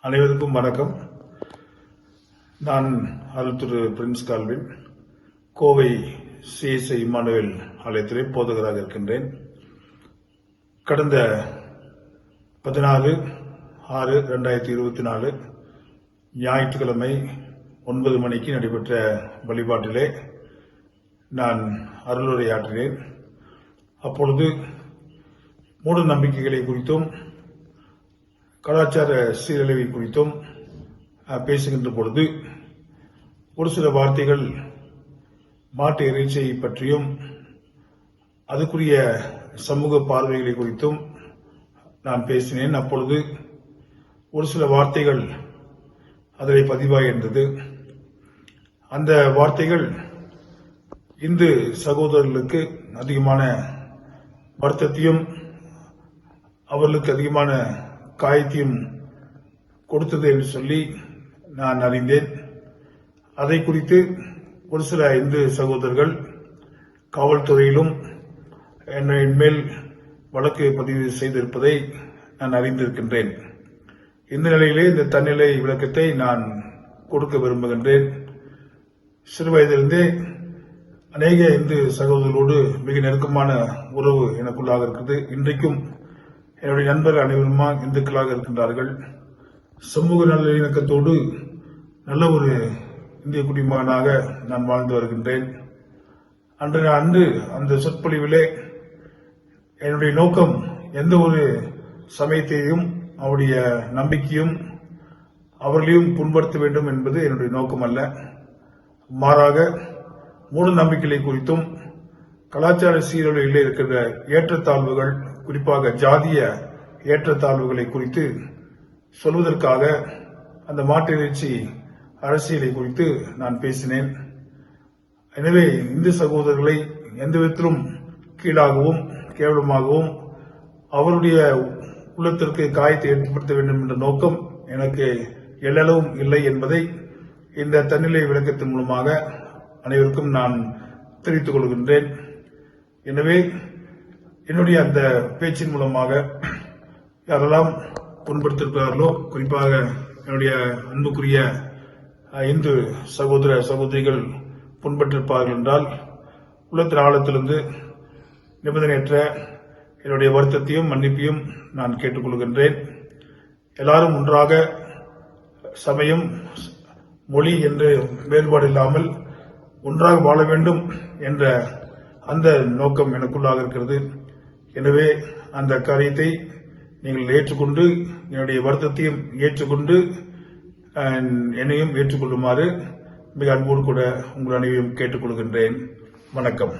அனைவருக்கும் வணக்கம். நான் அருள்திரு Prince Calvin Kovai CSI Emmanuel ஆலயத்திலே போதகராக இருக்கின்றேன். கடந்த பதினாறு ஆறு ரெண்டாயிரத்தி இருபத்தி நாலு ஞாயிற்றுக்கிழமை ஒன்பது மணிக்கு நடைபெற்ற வழிபாட்டிலே நான் அருளுரையாற்றினேன். அப்பொழுது மூட நம்பிக்கைகளை குறித்தும் கலாச்சார சீரழிவை குறித்தும் பேசுகின்ற பொழுது ஒரு சில வார்த்தைகள் மாட்டு இறைச்சியை பற்றியும் அதுக்குரிய சமூக பார்வைகளை குறித்தும் நான் பேசினேன். அப்பொழுது ஒரு சில வார்த்தைகள் அதில் பதிவாகி இருந்தது அந்த வார்த்தைகள் இந்து சகோதரர்களுக்கு அதிகமான வருத்தத்தையும் அவர்களுக்கு அதிகமான காயத்தையும் கொடுத்தது என்று சொல்லி நான் அறிந்தேன். அதை குறித்து ஒரு சில இந்து சகோதரர்கள் காவல்துறையிலும் என்னை மேல் வழக்கு பதிவு செய்திருப்பதை நான் அறிந்திருக்கின்றேன். இந்த நிலையிலே இந்த தன்னிலை விளக்கத்தை நான் கொடுக்க விரும்புகின்றேன். சிறு வயதிலிருந்தே அநேக இந்து சகோதரர்களோடு மிக நெருக்கமான உறவு எனக்குள்ளாக இருக்குது. இன்றைக்கும் என்னுடைய நண்பர் அனைவருமா இந்துக்களாக இருக்கின்றார்கள். சமூக நல்லிணக்கத்தோடு நல்ல ஒரு இந்திய குடிமகனாக நான் வாழ்ந்து வருகின்றேன். அன்று அன்று அந்த சொற்பொழிவிலே என்னுடைய நோக்கம் எந்த ஒரு சமயத்தையும் அவருடைய நம்பிக்கையும் அவர்களையும் புண்படுத்த வேண்டும் என்பது என்னுடைய நோக்கம் அல்ல மாறாக மூட நம்பிக்கைகளை குறித்தும் கலாச்சார சீரழிவில் இருக்கிற ஏற்றத்தாழ்வுகள் குறிப்பாக ஜாதிய ஏற்றத்தாழ்வுகளை குறித்து சொல்வதற்காக அந்த மாட்டு அரசியலை குறித்து நான் பேசினேன். எனவே இந்து சகோதரர்களை எந்த விதத்திலும் கீழாகவும் கேவலமாகவும் அவருடைய உள்ளத்திற்கு காயத்தை ஏற்படுத்த வேண்டும் என்ற நோக்கம் எனக்கு எல்லளவும் இல்லை என்பதை இந்த தன்னிலை விளக்கத்தின் மூலமாக அனைவருக்கும் நான் தெரிவித்துக் கொள்கின்றேன். எனவே என்னுடைய அந்த பேச்சின் மூலமாக யாரெல்லாம் புண்படுத்திருக்கிறார்களோ குறிப்பாக என்னுடைய அன்புக்குரிய இந்து சகோதர சகோதரிகள் புண்பட்டிருப்பார்கள் என்றால் உள்ளத்தின் ஆழத்திலிருந்து நிபந்தனையற்ற என்னுடைய வருத்தத்தையும் மன்னிப்பையும் நான் கேட்டுக்கொள்கின்றேன். எல்லாரும் ஒன்றாக சமயம் மொழி என்று வேறுபாடு இல்லாமல் ஒன்றாக வாழ வேண்டும் என்ற அந்த நோக்கம் எனக்குள்ளாக இருக்கிறது. எனவே அந்த காரியத்தை நீங்கள் ஏற்றுக்கொண்டு என்னுடைய வருத்தத்தையும் ஏற்றுக்கொண்டு என்னையும் ஏற்றுக்கொள்ளுமாறு மிக அன்போடு கூட உங்கள் அனைவரையும் கேட்டுக்கொள்கின்றேன். வணக்கம்.